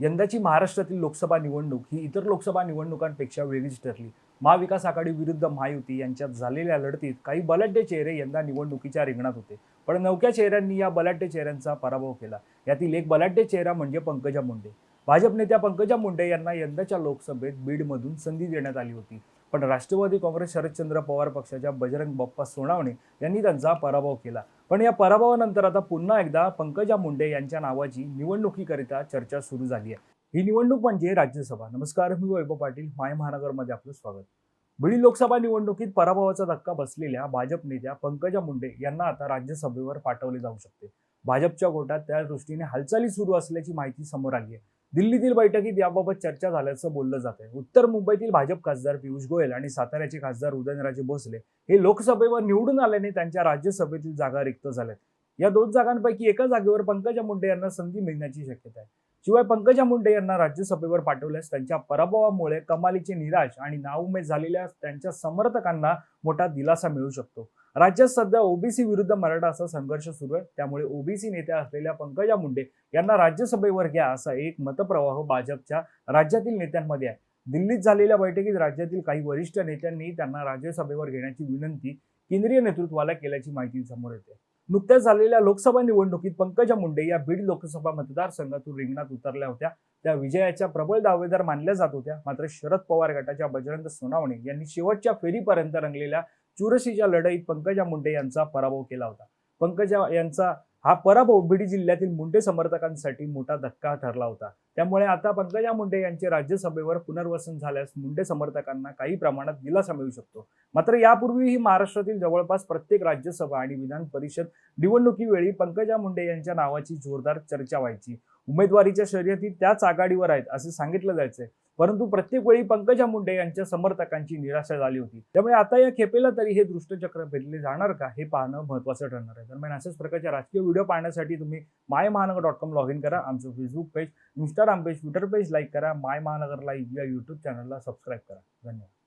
यंदाची महाराष्ट्रातील लोकसभा निवडणूक ही इतर लोकसभा निवडणुकांपेक्षा वेगळीच ठरली. महाविकास आघाडी विरुद्ध महायुती यांच्यात झालेल्या लढतीत काही बलाढ्य चेहरे यंदा निवडणुकीच्या रिंगणात होते. पण नवक्या चेहऱ्यांनी या बलाढ्य चेहऱ्यांचा पराभव केला. यातील एक बलाढ्य चेहरा म्हणजे पंकजा मुंडे. भाजप नेत्या पंकजा मुंडे यांना यंदाच्या लोकसभेत बीडमधून संधी देण्यात आली होती. पण राष्ट्रवादी काँग्रेस शरदचंद्र पवार पक्षाच्या बजरंग बाप्पा सोनावणे यांनी त्यांचा पराभव केला. पण या पराभवानंतर आता पुन्हा एकदा पंकजा मुंडे यांच्या नावाची निवडणुकीकरिता चर्चा सुरू झाली आहे. ही निवडणूक म्हणजे राज्यसभा. नमस्कार मी वैभव पाटील. माय महानगरमध्ये आपलं स्वागत. बीड लोकसभा निवडणुकीत पराभवाचा धक्का बसलेल्या भाजप नेत्या पंकजा मुंडे यांना आता राज्यसभेवर पाठवले जाऊ शकते. भाजपच्या गोटात त्या दृष्टीने हालचाली सुरू असल्याची माहिती समोर आली आहे. दिल्लीतील बैठकीत याबाबत चर्चा झाल्याचं बोललं जात आहे. उत्तर मुंबईतील भाजप खासदार पियुष गोयल आणि साताऱ्याचे खासदार उदयनराजे भोसले हे लोकसभेवर निवडून आल्याने त्यांच्या राज्यसभेतील जागा रिक्त झाल्यात. या दोन जागांपैकी एका जागेवर पंकजा मुंडे यांना संधी मिळण्याची शक्यता आहे. शिवाय पंकजा मुंडे यांना राज्यसभेवर पाठवल्यास त्यांच्या पराभवामुळे कमालीचे निराश आणि नाउमेद झालेल्या त्यांच्या समर्थकांना मोठा दिलासा मिळू शकतो. राज्यात सध्या ओबीसी विरुद्ध मराठा असा संघर्ष सुरू आहे. त्यामुळे ओबीसी नेत्या असलेल्या पंकजा मुंडे यांना राज्यसभेवर घ्या असा एक मतप्रवाह भाजपच्या राज्यातील नेत्यांमध्ये आहे. दिल्लीत झालेल्या बैठकीत राज्यातील काही वरिष्ठ नेत्यांनी त्यांना राज्यसभेवर घेण्याची विनंती केंद्रीय नेतृत्वाला केल्याची माहिती समोर येते. नुकत्याच झालेल्या लोकसभा निवडणुकीत पंकजा मुंडे या बीड लोकसभा मतदारसंघातून रिंगणात उतरल्या होत्या. त्या विजयाच्या प्रबळ दावेदार मानल्या जात होत्या. मात्र शरद पवार गटाच्या बजरंग सोनावणे यांनी शेवटच्या फेरीपर्यंत रंगलेल्या चुरशीच्या लढाईत पंकजा मुंडे यांचा पराभव केला होता. पंकजा यांचा हा पराभव बीड जिल्ह्यातील मुंडे समर्थकांसाठी मोठा धक्का ठरला होता. त्यामुळे आता पंकजा मुंडे यांचे राज्यसभेवर पुनर्वसन झाल्यास मुंडे समर्थकांना काही प्रमाणात दिलासा मिळू शकतो. मात्र यापूर्वीही महाराष्ट्रातील जवळपास प्रत्येक राज्यसभा आणि विधान परिषद निवडणुकीवेळी पंकजा मुंडे यांच्या नावाची जोरदार चर्चा व्हायची. उमेदवारीच्या शर्यतीत त्याच आघाडीवर आहेत असे सांगितलं जायचंय. परंतु प्रत्येक वेळी पंकजा मुंडे यांच्या समर्थकांची निराशा झाली होती. त्यामुळे आता या खेपेला तरी हे दृष्टचक्र भेटले जाणार का हे पाहणं महत्वाचं ठरणार आहे. दरम्यान अशाच प्रकारच्या राजकीय व्हिडिओ पाहण्यासाठी तुम्ही माय महानगर डॉट कॉम लॉग इन करा आमचं Facebook page Instagram page Twitter page like करा माय महानगर लाईव्ह या युट्यूब चॅनलला सबस्क्राईब करा. धन्यवाद.